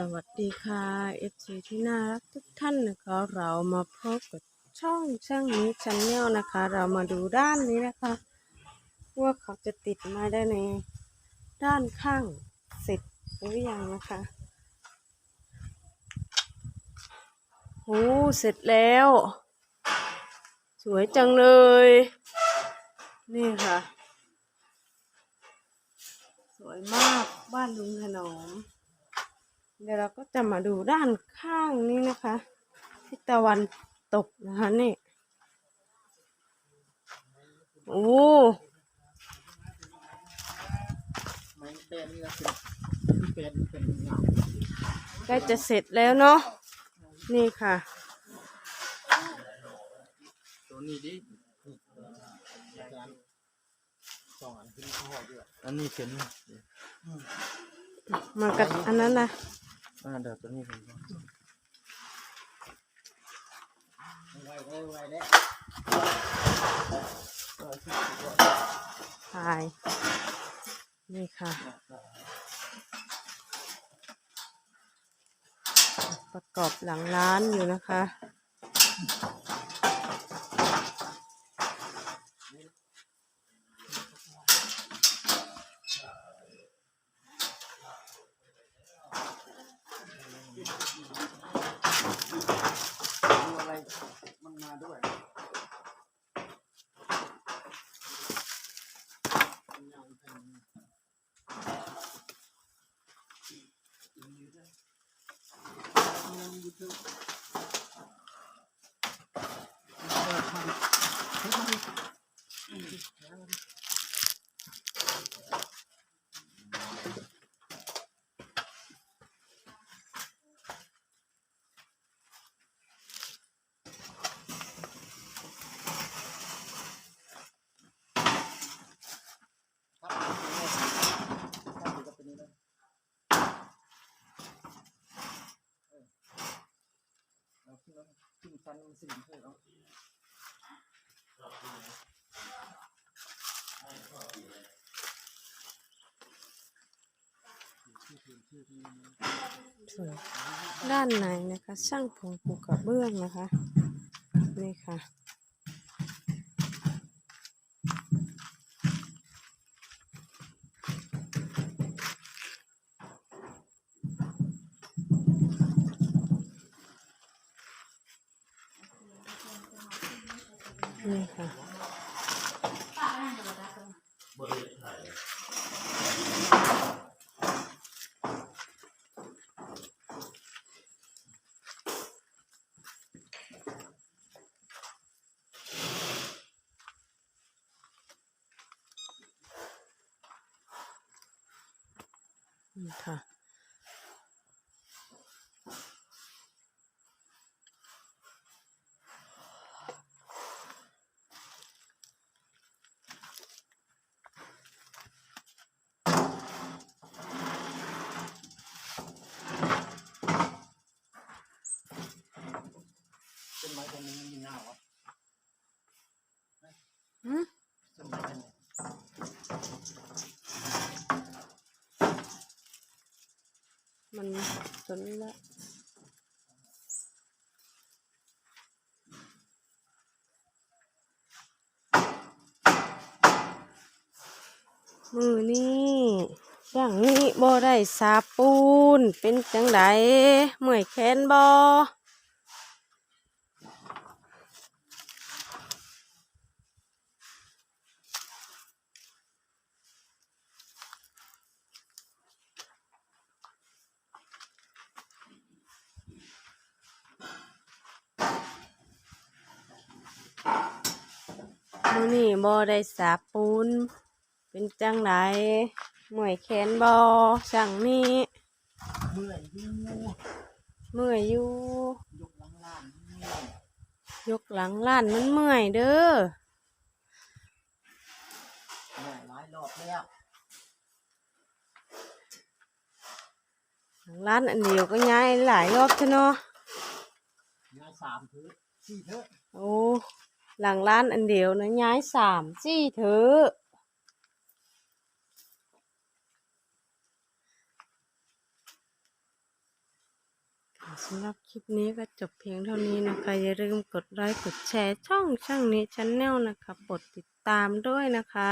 สวัสดีค่ะ FC ที่น่ารักทุกท่านนะคะ เรามาพบกับช่องช่างนี้ชันแนลนะคะ เรามาดูด้านนี้นะคะ ว่าเขาจะติดมาได้ในด้านข้างเสร็จหรือยังนะคะโอ้เสร็จแล้ว สวยจังเลย นี่ค่ะ สวยมากบ้านลุงถนอม เดี๋ยวเราก็จะมาดูด้านข้างนี้นะคะทิศตะวันตกนะคะนี่โอ้ไม่เป็นนี่ก็คือเป็นเป็นเงาใกล้จะเสร็จแล้วเนาะนี่ค่ะตัวนี้ดิอาจารย์สองอันขึ้นข้อด้วยอันนี้เป็นมากับอันนั้นนะ อ่าเดี๋ยวตัวนี้เป็นไวไวไวแล้วถ่ายนี่ค่ะ ประกอบหลังร้านอยู่นะคะ ดูอะไรมันมาด้วย ขึ้ นฟันมันสิ่งเพื่อเอาส่วนด้านในนะคะ ช่างผงปูกระเบื้องนะคะ นี่ค่ะ นี่ค่ะนี่ค่ะ ต้นไม้ต้นนี้มันมีเงาวะอืมต้นไม้ต้นนี้มันสนละมือนี่อย่างนี้บ่ได้สาปูนเป็นจังไดเมื่อยแขนบ่ อนี่บ่ได้สาปูน เป็นจังไดเมื่อยแขนบ่สั่งนี้เมื่อยอยู่เมื่อยอยู่ยกหลังล่างเมื่อยยกหลังล้านมันเมื่อยเด้อเมื่อยหลายรอบแล้วหลังล้านอันเดียวก็ย้ายหลายรอบเถอะเนาะงานสามเถอะสี่เถอะโอ้ หลังล้านอันเดียวนะย้ายสามสี่เถอะสำหรับคลิปนี้ก็จบเพียงเท่านี้นะคะ อย่าลืมกดไลค์กดแชร์ช่องช่างนี้ช n แนลนะคะกดติดตามด้วยนะคะ